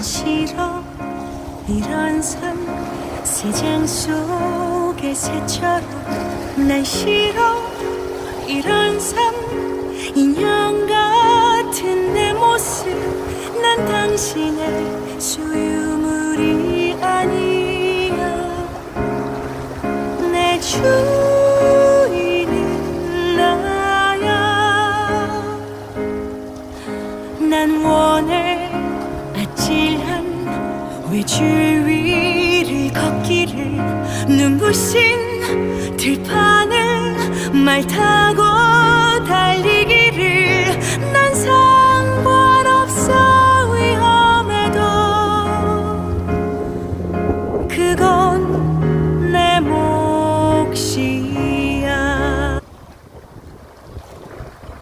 난 싫어 이런 삶 세상 속의 새처럼 난 싫어 이런 삶 인형 같은 내 모습 난 당신의 소유물이 아니야. 내 나야. 난 원해 외줄 위를 걷기를 눈부신 들판을 말 타고 달리기를 난 상관없어 위험해도 그거